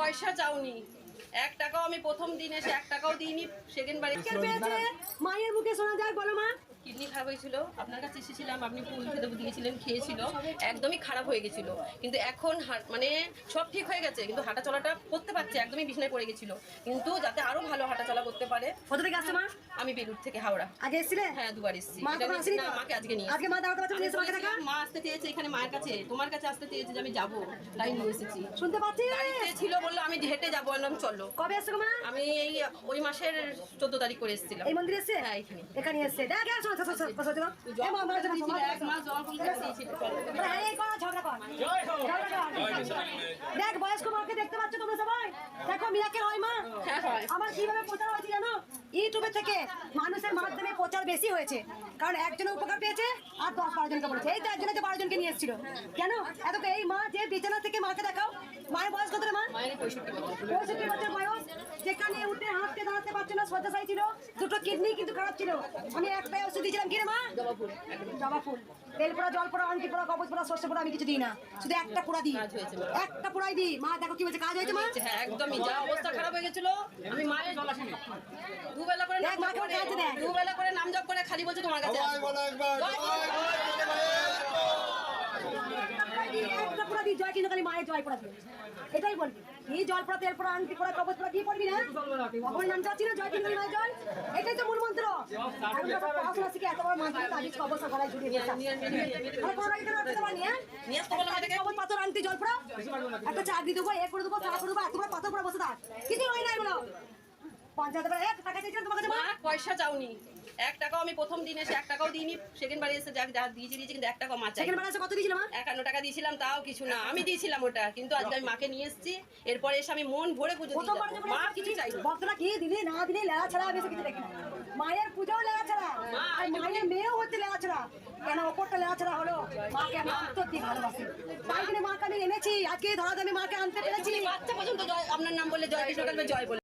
পয়সা চাওনি। এক টাকাও আমি প্রথম দিন এসে এক টাকাও দিইনি সেকেন্ড পেয়েছে? মায়ের মুখে শোনা যায় বলো মা। কিডনি খারাপ হয়েছিল আপনার কাছে এসেছিলাম আপনি ফুল খেতে দিয়েছিলেন খেয়েছিল একদমই খারাপ হয়ে গেছিল। কিন্তু এখন মানে সব ঠিক হয়ে গেছে কিন্তু হাঁটা চলাটা করতে পারছে একদমই বিছনায় পড়ে গেছিল। কিন্তু যাতে আরও ভালো হাঁটা চলা করতে পারে কোথা থেকে আসছে মা? আমি বেলুর থেকে হাওড়া। আগে এসেছিলে? হ্যাঁ দুবার এসেছি। মাকে আজকে নিয়ে আজকে মা দাওয়াতে বাচ্চা মাকে বলেছিলাম, মা আসতে চেয়েছে এখানে মায়ের কাছে তোমার কাছে আসতে চেয়েছে যে আমি যাব তাই নিয়ে এসেছি শুনতে পাচ্ছি ছিল বলল আমি হেঁটে যাব বললাম চলো কবে মা আমি এই ওই মাসের চোদ্দ তারিখ করে এসেছিলাম এই মন্দিরে হ্যাঁ, এখানে। এখানে এসছে দেখ এক মাস জল ফুল। এই, করো, ঝগড়া কর। বয়স্ক মাকে দেখতে পাচ্ছ তোমরা সবাই দেখো মিরাকে হয় মা হ্যাঁ, আমার কীভাবে প্রচার হয়েছে জানো ইউটিউবে থেকে মানুষের মাধ্যমে প্রচার বেশি হয়েছে। কারণ একজনের উপকার পেয়েছে আর দশ বারো জনকে বলেছে এই তো একজনে যে বারো জনকে নিয়ে এসেছিল। কেন? এত এই মা যে বিছানা থেকে মাকে দেখাও, মায়ের বয়স কত মা? মায়ের পঁয়ষট্টি বছর বয়স যেখানে উঠে হাঁটতে দাঁড়াতে পারছে না শয্যাশায়ী ছিল দুটো কিডনি কিন্তু খারাপ ছিল আমি একটাই ওষুধ দিয়েছিলাম কি রে মা জবা ফুল তেল পোড়া জল পোড়া আংটি পোড়া কবজ পোড়া সর্ষে পোড়া আমি কিছু দিই না শুধু একটা পোড়া দিই। একটা পোড়াই দিই মা দেখো কি বলছে কাজ হয়েছে মা হ্যাঁ একদমই যা অবস্থা খারাপ হয়ে গেছিল আমি মায়ের দুবেলা করে নাম জপ করে। দুবেলা করে নাম জপ করে খালি বলছে তোমার কাছে একটা পোড়া দিই জয় কিন্তু খালি মায়ের জয় পোড়া দিই এটাই বলবি। এই জল পোড়া তেল পোড়া আংটি পোড়া কবজ পোড়া দিয়ে পড়বি না ভগবানের নাম যাচ্ছি না জয় কিন্তু মায়ের জয় এটাই তো মূল মন্ত্র। পড়াশোনা শিখে এত বড় মন্ত্র তাবিজ সব গলায় ঝুলিয়ে দিয়েছে তাহলে কোনো রাখতে রাখতে পারবি হ্যাঁ। কবজ পাথর আনতে জল পোড়া একটা চাকরি দেবো এ করে দেবো তা করে দেবো এত বড় পাথর পোড়া বসে থাক। কিছু হয় না এগুলো। পঞ্চায়েত এক টাকা চেয়েছিলাম তোমার কাছে পয়সা চাওনি। এক টাকাও আমি প্রথম দিন এসে এক টাকাও দিইনি সেকেন্ড বারে এসে যা যা দিয়েছি দিয়েছি কিন্তু এক টাকা মা চাই সেকেন্ড বেলা কত মা? একান্ন টাকা দিয়েছিলাম তাও কিছু না। আমি দিয়েছিলাম ওটা কিন্তু আজকে আমি মাকে নিয়ে এসেছি। এরপরে এসে আমি মন ভরে পুজো। যখন মা কিছু চাই ভক্তরা কি দিলে না দিলে লেলা ছাড়া আমি কিছু দেখি না। মায়ের পুজোও লেলা ছাড়া আর মায়ের মেয়েও হচ্ছে লেলা ছাড়া। কেন ওপরটা লেলা ছাড়া হলো? মাকে আমি দিয়ে ভালোবাসি। তাই জন্য মাকে আমি এনেছি। আজকে ধরা আমি মাকে আনতে পেরেছি বাচ্চা পর্যন্ত জয় আপনার নাম বললে জয় কৃষ্ণ জয় বলে।